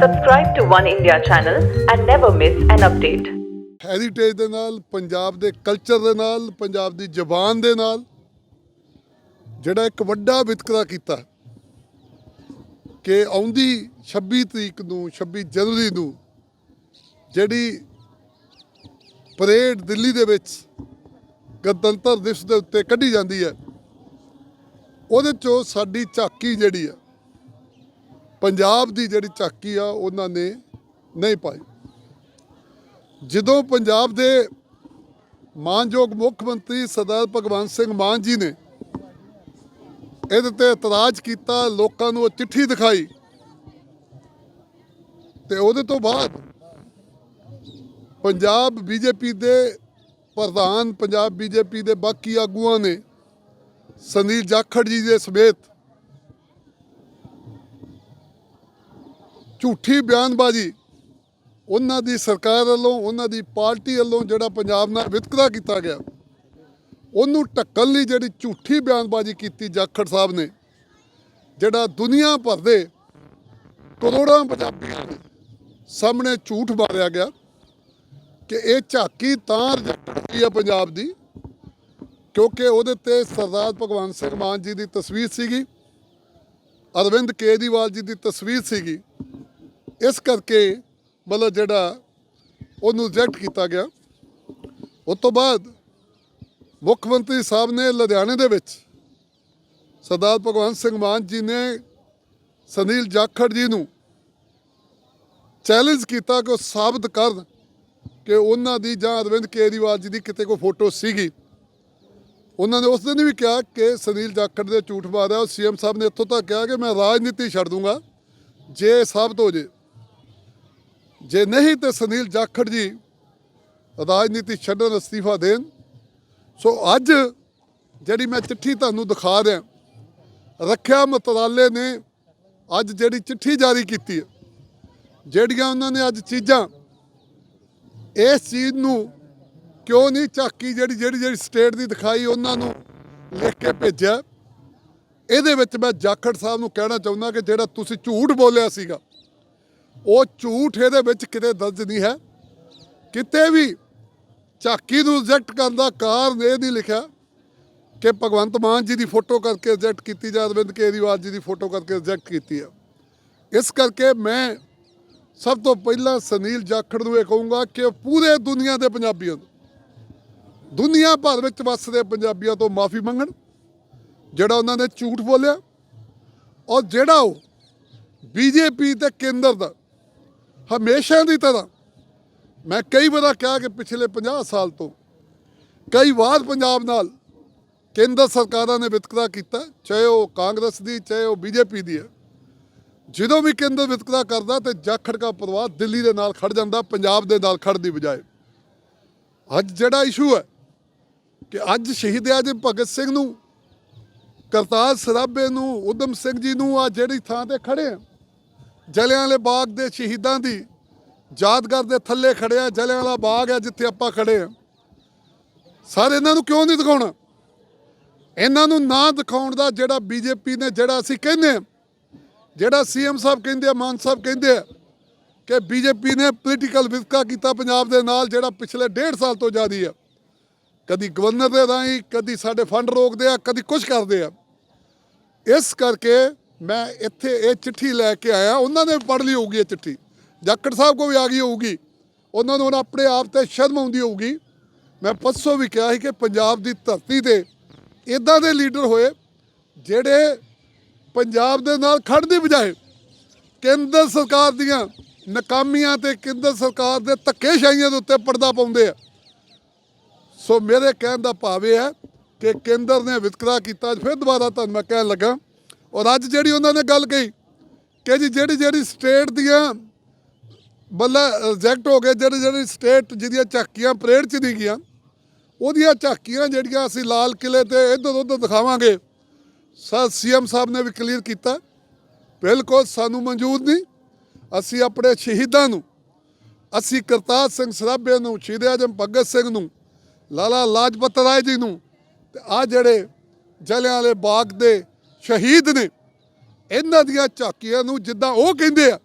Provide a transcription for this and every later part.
Subscribe to One India channel and never miss an update. Heritage ਦੇ ਨਾਲ, ਪੰਜਾਬ ਦੇ culture ਦੇ ਨਾਲ, ਪੰਜਾਬ ਦੀ ਜ਼ਬਾਨ ਦੇ ਨਾਲ ਜਿਹੜਾ ਇੱਕ ਵੱਡਾ ਵਿਤਕਰਾ ਕੀਤਾ ਕਿ ਆਉਂਦੀ 26 ਤਰੀਕ ਨੂੰ 26 ਜਨਵਰੀ ਨੂੰ ਜਿਹੜੀ ਪਰੇਡ ਦਿੱਲੀ ਦੇ ਵਿੱਚ ਗਣਤੰਤਰ ਦਿਵਸ ਦੇ ਉੱਤੇ ਕੱਢੀ ਜਾਂਦੀ ਹੈ, ਉਹਦੇ ਚੋਂ ਸਾਡੀ ਝਾਕੀ ਜਿਹੜੀ ਆ ਪੰਜਾਬ ਦੀ ਜਿਹੜੀ ਝਾਕੀ ਆ, ਉਹਨਾਂ ਨੇ ਨਹੀਂ ਪਾਈ। ਜਦੋਂ ਪੰਜਾਬ ਦੇ ਮਾਨਯੋਗ ਮੁੱਖ ਮੰਤਰੀ ਸਰਦਾਰ ਭਗਵੰਤ ਸਿੰਘ ਮਾਨ ਜੀ ਨੇ ਇਹਦੇ ਤੇ ਇਤਰਾਜ਼ ਕੀਤਾ, ਲੋਕਾਂ ਨੂੰ ਉਹ ਚਿੱਠੀ ਦਿਖਾਈ, ਤੇ ਉਹਦੇ ਤੋਂ ਬਾਅਦ ਪੰਜਾਬ ਬੀਜੇਪੀ ਦੇ ਪ੍ਰਧਾਨ, ਪੰਜਾਬ ਬੀਜੇਪੀ ਦੇ ਬਾਕੀ ਆਗੂਆਂ ਨੇ ਸੁਨੀਲ ਜਾਖੜ ਜੀ ਦੇ ਸਮੇਤ ਝੂਠੀ ਬਿਆਨਬਾਜ਼ੀ ਉਹਨਾਂ ਦੀ ਸਰਕਾਰ ਵੱਲੋਂ, ਉਹਨਾਂ ਦੀ ਪਾਰਟੀ ਵੱਲੋਂ ਜਿਹੜਾ ਪੰਜਾਬ ਨਾਲ ਵਿਤਕਰਾ ਕੀਤਾ ਗਿਆ, ਉਹਨੂੰ ਢੱਕਣ ਲਈ ਜਿਹੜੀ ਝੂਠੀ ਬਿਆਨਬਾਜ਼ੀ ਕੀਤੀ ਜਾਖੜ ਸਾਹਿਬ ਨੇ, ਜਿਹੜਾ ਦੁਨੀਆ ਭਰ ਦੇ ਕਰੋੜਾਂ ਪੰਜਾਬੀਆਂ ਦੇ ਸਾਹਮਣੇ ਝੂਠ ਮਾਰਿਆ ਗਿਆ ਕਿ ਇਹ ਝਾਕੀ ਤਾਂ ਰਿਜੈਕਟ ਹੋਈ ਹੈ ਪੰਜਾਬ ਦੀ, ਕਿਉਂਕਿ ਉਹਦੇ ਤੇ ਸਰਦਾਰ ਭਗਵੰਤ ਸਿੰਘ ਮਾਨ ਜੀ ਦੀ ਤਸਵੀਰ ਸੀਗੀ, ਅਰਵਿੰਦ ਕੇਜਰੀਵਾਲ ਜੀ ਦੀ ਤਸਵੀਰ ਸੀਗੀ ਇਸ ਕਰਕੇ ਮਤਲਬ ਜਿਹੜਾ ਉਹਨੂੰ ਰਿਜੈਕਟ ਕੀਤਾ ਗਿਆ। ਉਸ ਤੋਂ ਬਾਅਦ ਮੁੱਖ ਮੰਤਰੀ ਸਾਹਿਬ ਨੇ ਲੁਧਿਆਣੇ ਦੇ ਵਿੱਚ ਸਰਦਾਰ ਭਗਵੰਤ ਸਿੰਘ ਮਾਨ ਜੀ ਨੇ ਸੁਨੀਲ ਜਾਖੜ ਜੀ ਨੂੰ ਚੈਲੰਜ ਕੀਤਾ ਕਿ ਉਹ ਸਾਬਤ ਕਰਨ ਕਿ ਉਹਨਾਂ ਦੀ ਜਾਂ ਅਰਵਿੰਦ ਕੇਜਰੀਵਾਲ ਜੀ ਦੀ ਕਿਤੇ ਕੋਈ ਫੋਟੋ ਸੀਗੀ। ਉਹਨਾਂ ਨੇ ਉਸ ਦਿਨ ਵੀ ਕਿਹਾ ਕਿ ਸੁਨੀਲ ਜਾਖੜ ਦੇ ਝੂਠ ਮਾਰਿਆ। ਉਹ ਸੀਐਮ ਸਾਹਿਬ ਨੇ ਇੱਥੋਂ ਤੱਕ ਕਿਹਾ ਕਿ ਮੈਂ ਰਾਜਨੀਤੀ ਛੱਡ ਦੂੰਗਾ। ਜੇ ਸਾਬਤ ਹੋ ਜੇ ਜੇ ਨਹੀਂ ਤੇ ਸੁਨੀਲ ਜਾਖੜ ਜੀ ਰਾਜਨੀਤੀ ਛੱਡਣ ਅਸਤੀਫਾ ਦੇਣ। ਸੋ ਅੱਜ ਜਿਹੜੀ ਮੈਂ ਚਿੱਠੀ ਤੁਹਾਨੂੰ ਦਿਖਾ ਰਿਹਾ, ਰੱਖਿਆ ਮੰਤਰਾਲੇ ਨੇ ਅੱਜ ਜਿਹੜੀ ਚਿੱਠੀ ਜਾਰੀ ਕੀਤੀ ਹੈ, ਜਿਹੜੀਆਂ ਉਹਨਾਂ ਨੇ ਅੱਜ ਚੀਜ਼ਾਂ ਇਸ ਚੀਜ਼ ਨੂੰ ਕਿਉਂ ਨਹੀਂ ਝਾਕੀ ਜਿਹੜੀ ਜਿਹੜੀ ਜਿਹੜੀ ਸਟੇਟ ਦੀ ਦਿਖਾਈ ਉਹਨਾਂ ਨੂੰ ਲਿਖ ਕੇ ਭੇਜਿਆ। ਇਹਦੇ ਵਿੱਚ ਮੈਂ ਜਾਖੜ ਸਾਹਿਬ ਨੂੰ ਕਹਿਣਾ ਚਾਹੁੰਦਾ ਕਿ ਜਿਹੜਾ ਤੁਸੀਂ ਝੂਠ ਬੋਲਿਆ ਸੀਗਾ ਉਹ ਝੂਠ ਇਹਦੇ ਵਿੱਚ ਕਿਤੇ ਦਰਜ ਨਹੀਂ ਹੈ। ਕਿਤੇ ਵੀ ਝਾਕੀ ਨੂੰ ਰਿਜੈਕਟ ਕਰਨ ਦਾ ਕਾਰਨ ਇਹ ਨਹੀਂ ਲਿਖਿਆ ਕਿ ਭਗਵੰਤ ਮਾਨ ਜੀ ਦੀ ਫੋਟੋ ਕਰਕੇ ਰਿਜੈਕਟ ਕੀਤੀ ਜਾਂ ਅਰਵਿੰਦ ਕੇਜਰੀਵਾਲ ਜੀ ਦੀ ਫੋਟੋ ਕਰਕੇ ਰਿਜੈਕਟ ਕੀਤੀ ਹੈ। ਇਸ ਕਰਕੇ ਮੈਂ ਸਭ ਤੋਂ ਪਹਿਲਾਂ ਸੁਨੀਲ ਜਾਖੜ ਨੂੰ ਇਹ ਕਹੂੰਗਾ ਕਿ ਪੂਰੇ ਦੁਨੀਆ ਦੇ ਪੰਜਾਬੀਆਂ ਨੂੰ, ਦੁਨੀਆ ਭਰ ਵਿੱਚ ਵੱਸਦੇ ਪੰਜਾਬੀਆਂ ਤੋਂ ਮਾਫੀ ਮੰਗਣ, ਜਿਹੜਾ ਉਹਨਾਂ ਨੇ ਝੂਠ ਬੋਲਿਆ ਔਰ ਜਿਹੜਾ ਉਹ ਬੀਜੇਪੀ ਤੇ ਕੇਂਦਰ ਦਾ ਹਮੇਸ਼ਾ ਦੀ ਤਰ੍ਹਾਂ ਮੈਂ ਕਈ ਵਾਰ ਕਿਹਾ ਕਿ ਪਿਛਲੇ 50 ਸਾਲ ਤੋਂ ਕਈ ਵਾਰ ਪੰਜਾਬ ਨਾਲ ਕੇਂਦਰ ਸਰਕਾਰਾਂ ਨੇ ਵਿਤਕਰਾ ਕੀਤਾ, ਚਾਹੇ ਉਹ ਕਾਂਗਰਸ ਦੀ, ਚਾਹੇ ਉਹ ਬੀਜੇਪੀ ਦੀ ਹੈ। ਜਦੋਂ ਵੀ ਕੇਂਦਰ ਵਿਤਕਰਾ ਕਰਦਾ ਤੇ ਜਾਖੜ ਦਾ ਪਰਿਵਾਰ ਦਿੱਲੀ ਦੇ ਨਾਲ ਖੜ ਜਾਂਦਾ, ਪੰਜਾਬ ਦੇ ਨਾਲ ਖੜ ਦੀ ਬਜਾਏ। ਅੱਜ ਜਿਹੜਾ ਇਸ਼ੂ ਹੈ ਕਿ ਅੱਜ ਸ਼ਹੀਦ ਆਜਮ ਭਗਤ ਸਿੰਘ ਨੂੰ, ਕਰਤਾਰ ਸਰਾਭੇ ਨੂੰ ਉਦਮ ਸਿੰਘ ਜੀ ਨੂੰ ਆ ਜਿਹੜੀ ਥਾਂ ਤੇ ਖੜੇ ਆ ਜਲਿਆਂ ਵਾਲੇ ਬਾਗ ਦੇ ਸ਼ਹੀਦਾਂ ਦੀ ਯਾਦਗਾਰ ਦੇ ਥੱਲੇ ਖੜੇ ਆ ਜਲਿਆਂ ਵਾਲਾ ਬਾਗ ਹੈ ਜਿੱਥੇ ਆਪਾਂ ਖੜੇ ਆ। ਸਾਰੇ, ਇਹਨਾਂ ਨੂੰ ਕਿਉਂ ਨਹੀਂ ਦਿਖਾਉਣਾ? ਇਹਨਾਂ ਨੂੰ ਨਾ ਦਿਖਾਉਣ ਦਾ ਜਿਹੜਾ ਬੀਜੇਪੀ ਨੇ, ਜਿਹੜਾ ਅਸੀਂ ਕਹਿੰਦੇ ਆ, ਜਿਹੜਾ ਸੀਐਮ ਸਾਹਿਬ ਕਹਿੰਦੇ ਆ, ਮਾਨ ਸਾਹਿਬ ਕਹਿੰਦੇ ਆ ਕਿ ਬੀਜੇਪੀ ਨੇ ਪੋਲੀਟੀਕਲ ਵਿਤਕਰਾ ਕੀਤਾ ਪੰਜਾਬ ਦੇ ਨਾਲ, ਜਿਹੜਾ ਪਿਛਲੇ ਡੇਢ ਸਾਲ ਤੋਂ ਜਾਰੀ ਆ। ਕਦੀ ਗਵਰਨਰ ਦੇ ਰਾਹੀਂ, ਕਦੀ ਸਾਡੇ ਫੰਡ ਰੋਕਦੇ ਆ, ਕਦੀ ਕੁਝ ਕਰਦੇ ਆ। ਇਸ ਕਰਕੇ ਮੈਂ ਇੱਥੇ ਇਹ ਚਿੱਠੀ ਲੈ ਕੇ ਆਇਆ, ਉਹਨਾਂ ਨੇ ਪੜ੍ਹ ਲਈ ਹੋਊਗੀ ਇਹ ਚਿੱਠੀ। ਜਾਖੜ ਸਾਹਿਬ ਕੋ ਵੀ ਆ ਗਈ ਹੋਊਗੀ। ਉਹਨਾਂ ਨੂੰ ਹੁਣ ਆਪਣੇ ਆਪ ਤੇ ਸ਼ਰਮ ਆਉਂਦੀ ਹੋਊਗੀ। ਮੈਂ ਪਰਸੋਂ ਵੀ ਕਿਹਾ ਸੀ ਕਿ ਪੰਜਾਬ ਦੀ ਧਰਤੀ ਤੇ ਇਦਾਂ ਦੇ ਲੀਡਰ ਹੋਏ, ਜਿਹੜੇ ਪੰਜਾਬ ਦੇ ਨਾਲ ਖੜ੍ਹਨ ਦੀ ਬਜਾਏ ਕੇਂਦਰ ਸਰਕਾਰ ਦੀਆਂ ਨਾਕਾਮੀਆਂ ਤੇ ਕੇਂਦਰ ਸਰਕਾਰ ਦੇ ਧੱਕੇਸ਼ਾਹੀਆਂ ਦੇ ਉੱਤੇ ਪਰਦਾ ਪਾਉਂਦੇ ਆ। ਸੋ ਮੇਰੇ ਕਹਿਣ ਦਾ ਭਾਵ ਇਹ ਹੈ ਕਿ ਕੇਂਦਰ ਨੇ ਵਿਤਕਰਾ ਕੀਤਾ, ਫਿਰ ਦੁਬਾਰਾ ਤੁਹਾਨੂੰ ਮੈਂ ਕਹਿਣ ਲੱਗਾ ਔਰ ਅੱਜ ਜਿਹੜੀ ਉਹਨਾਂ ਨੇ ਗੱਲ ਕਹੀ ਕਿ ਜੀ ਜਿਹੜੀ ਜਿਹੜੀ ਸਟੇਟ ਦੀਆਂ ਬੱਲਾ ਰਿਜੈਕਟ ਹੋ ਗਏ, ਜਿਹੜੀ ਜਿਹੜੀ ਸਟੇਟ ਜਿਹਦੀਆਂ ਝਾਕੀਆਂ ਪਰੇਡ 'ਚ ਨਹੀਂ ਗਈਆਂ, ਉਹਦੀਆਂ ਝਾਕੀਆਂ ਜਿਹੜੀਆਂ ਅਸੀਂ ਲਾਲ ਕਿਲੇ ਤੇ ਇੱਧਰ ਉੱਧਰ ਦਿਖਾਵਾਂਗੇ ਸਰ ਸੀਐਮ ਸਾਹਿਬ ਨੇ ਵੀ ਕਲੀਅਰ ਕੀਤਾ। ਬਿਲਕੁਲ ਸਾਨੂੰ ਮਨਜ਼ੂਰ ਨਹੀਂ। ਅਸੀਂ ਆਪਣੇ ਸ਼ਹੀਦਾਂ ਨੂੰ, ਅਸੀਂ ਕਰਤਾਰ ਸਿੰਘ ਸਰਾਭੇ ਨੂੰ, ਸ਼ਹੀਦ ਆਜਮ ਭਗਤ ਸਿੰਘ ਨੂੰ, ਲਾਲਾ ਲਾਜਪਤ ਰਾਏ ਜੀ ਨੂੰ ਤੇ ਆ ਜਿਹੜੇ ਜਲਿਆਂ ਵਾਲੇ ਬਾਗ ਦੇ ਸ਼ਹੀਦ ਨੇ। ਇਹਨਾਂ ਦੀਆਂ ਝਾਕੀਆਂ ਨੂੰ ਜਿੱਦਾਂ ਉਹ ਕਹਿੰਦੇ ਆ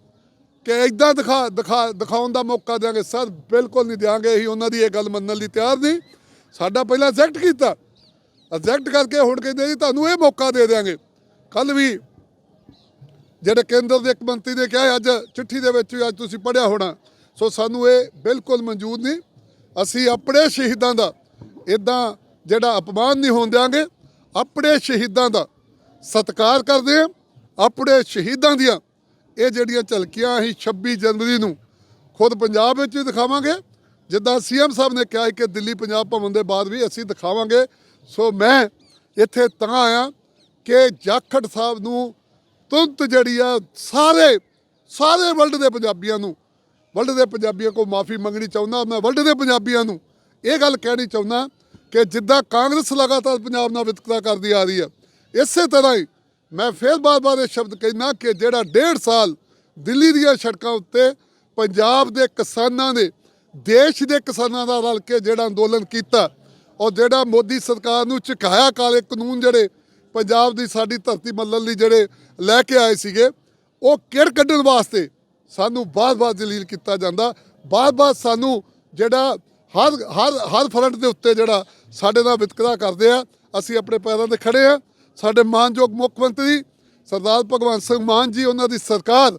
ਕਿ ਇਦਾਂ ਦਿਖਾ ਦਿਖਾ, ਦਿਖਾਉਣ ਦਾ ਮੌਕਾ ਦਿਆਂਗੇ। ਸਰ, ਬਿਲਕੁਲ ਨਹੀਂ ਦਿਆਂਗੇ। ਅਸੀਂ ਉਹਨਾਂ ਦੀ ਇਹ ਗੱਲ ਮੰਨਣ ਲਈ ਤਿਆਰ ਨਹੀਂ। ਸਾਡਾ ਪਹਿਲਾਂ ਐਜੈਕਟ ਕੀਤਾ। ਐਜੈਕਟ ਕਰਕੇ ਹੁਣ ਕਹਿੰਦੇ ਜੀ, ਤੁਹਾਨੂੰ ਇਹ ਮੌਕਾ ਦੇ ਦਿਆਂਗੇ। ਕੱਲ ਵੀ ਜਿਹੜੇ ਕੇਂਦਰ ਦੇ ਇੱਕ ਮੰਤਰੀ ਨੇ ਕਿਹਾ, ਅੱਜ ਚਿੱਠੀ ਦੇ ਵਿੱਚ ਵੀ ਅੱਜ ਤੁਸੀਂ ਪੜਿਆ ਹੋਣਾ। ਸੋ ਸਾਨੂੰ ਇਹ ਬਿਲਕੁਲ ਮਨਜ਼ੂਰ ਨਹੀਂ। ਅਸੀਂ ਆਪਣੇ ਸ਼ਹੀਦਾਂ ਦਾ ਇਦਾਂ ਜਿਹੜਾ ਅਪਮਾਨ ਨਹੀਂ ਹੋਣ ਦਿਆਂਗੇ। ਆਪਣੇ ਸ਼ਹੀਦਾਂ ਦਾ ਸਤਿਕਾਰ ਕਰਦੇ ਹਾਂ ਆਪਣੇ ਸ਼ਹੀਦਾਂ ਦੀਆਂ। ਇਹ ਜਿਹੜੀਆਂ ਝਲਕੀਆਂ ਅਸੀਂ 26 ਜਨਵਰੀ ਨੂੰ ਖੁਦ ਪੰਜਾਬ ਵਿੱਚ ਵੀ ਦਿਖਾਵਾਂਗੇ। ਜਿੱਦਾਂ ਸੀਐਮ ਸਾਹਿਬ ਨੇ ਕਿਹਾ ਕਿ ਦਿੱਲੀ ਪੰਜਾਬ ਭਵਨ ਦੇ ਬਾਅਦ ਵੀ ਅਸੀਂ ਦਿਖਾਵਾਂਗੇ। ਸੋ ਮੈਂ ਇੱਥੇ ਤਾਂ ਆਇਆ ਕਿ ਜਾਖੜ ਸਾਹਿਬ ਨੂੰ ਤੁਰੰਤ ਜਿਹੜੀ ਆ ਸਾਰੇ ਸਾਰੇ ਵਰਲਡ ਦੇ ਪੰਜਾਬੀਆਂ ਨੂੰ, ਵਰਲਡ ਦੇ ਪੰਜਾਬੀਆਂ ਕੋ ਮਾਫੀ ਮੰਗਣੀ ਚਾਹੁੰਦਾ, ਮੈਂ ਵਰਲਡ ਦੇ ਪੰਜਾਬੀਆਂ ਨੂੰ ਇਹ ਗੱਲ ਕਹਿਣੀ ਚਾਹੁੰਦਾ ਕਿ ਜਿੱਦਾਂ ਕਾਂਗਰਸ ਲਗਾਤਾਰ ਪੰਜਾਬ ਨਾਲ ਵਿਤਕਰਾ ਕਰਦੀ ਆ ਰਹੀ ਹੈ ਇਸੇ ਤਰ੍ਹਾਂ ਹੀ ਮੈਂ ਫੇਰ ਬਾਰ-ਬਾਰ ਇਹ ਸ਼ਬਦ ਕਹਿਣਾ ਕਿ ਜਿਹੜਾ ਡੇਢ ਸਾਲ ਦਿੱਲੀ ਦੀਆਂ ਸੜਕਾਂ ਉੱਤੇ ਪੰਜਾਬ ਦੇ ਕਿਸਾਨਾਂ ਨੇ, ਦੇਸ਼ ਦੇ ਕਿਸਾਨਾਂ ਦਾ ਰਲ ਕੇ ਜਿਹੜਾ ਅੰਦੋਲਨ ਕੀਤਾ, ਔਰ ਜਿਹੜਾ ਮੋਦੀ ਸਰਕਾਰ ਨੂੰ ਝੁਕਾਇਆ ਕਾਲੇ ਕਾਨੂੰਨ ਜਿਹੜੇ ਪੰਜਾਬ ਦੀ ਸਾਡੀ ਧਰਤੀ ਮੱਲਣ ਲਈ ਜਿਹੜੇ ਲੈ ਕੇ ਆਏ ਸੀਗੇ, ਉਹ ਕਿੜ ਕੱਢਣ ਵਾਸਤੇ ਸਾਨੂੰ ਬਾਰ-ਬਾਰ ਜਲੀਲ ਕੀਤਾ ਜਾਂਦਾ ਬਾਰ-ਬਾਰ ਸਾਨੂੰ ਜਿਹੜਾ ਹਰ ਹਰ ਹਰ ਫਰੰਟ ਦੇ ਉੱਤੇ ਜਿਹੜਾ ਸਾਡੇ ਨਾਲ ਵਿਤਕਰਾ ਕਰਦੇ ਆ, ਅਸੀਂ ਆਪਣੇ ਪੈਰਾਂ ਤੇ ਖੜੇ ਆ। ਸਾਡੇ ਮਾਨਯੋਗ ਮੁੱਖ ਮੰਤਰੀ ਸਰਦਾਰ ਭਗਵੰਤ ਸਿੰਘ ਮਾਨ ਜੀ, ਉਹਨਾਂ ਦੀ ਸਰਕਾਰ,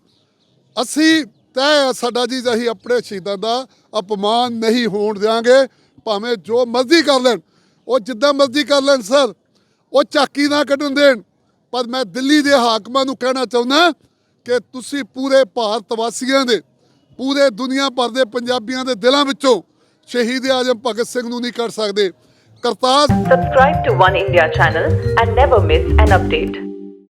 ਅਸੀਂ ਤੈਅ ਸਾਡਾ ਜੀ ਅਸੀਂ ਆਪਣੇ ਸ਼ਹੀਦਾਂ ਦਾ ਅਪਮਾਨ ਨਹੀਂ ਹੋਣ ਦਿਆਂਗੇ, ਭਾਵੇਂ ਜੋ ਮਰਜ਼ੀ ਕਰ ਲੈਣ। ਉਹ ਜਿੱਦਾਂ ਮਰਜ਼ੀ ਕਰ ਲੈਣ ਸਰ, ਉਹ ਝਾਕੀ ਨਾ ਕੱਢਣ ਦੇਣ। ਪਰ ਮੈਂ ਦਿੱਲੀ ਦੇ ਹਾਕਮਾਂ ਨੂੰ ਕਹਿਣਾ ਚਾਹੁੰਦਾ ਕਿ ਤੁਸੀਂ ਪੂਰੇ ਭਾਰਤ ਵਾਸੀਆਂ ਦੇ, ਪੂਰੇ ਦੁਨੀਆ ਭਰ ਦੇ ਪੰਜਾਬੀਆਂ ਦੇ ਦਿਲਾਂ ਵਿੱਚੋਂ ਸ਼ਹੀਦ ਆਜਮ ਭਗਤ ਸਿੰਘ ਨੂੰ ਨਹੀਂ ਕੱਢ ਸਕਦੇ। Kartar Subscribe to One India channel and never miss an update.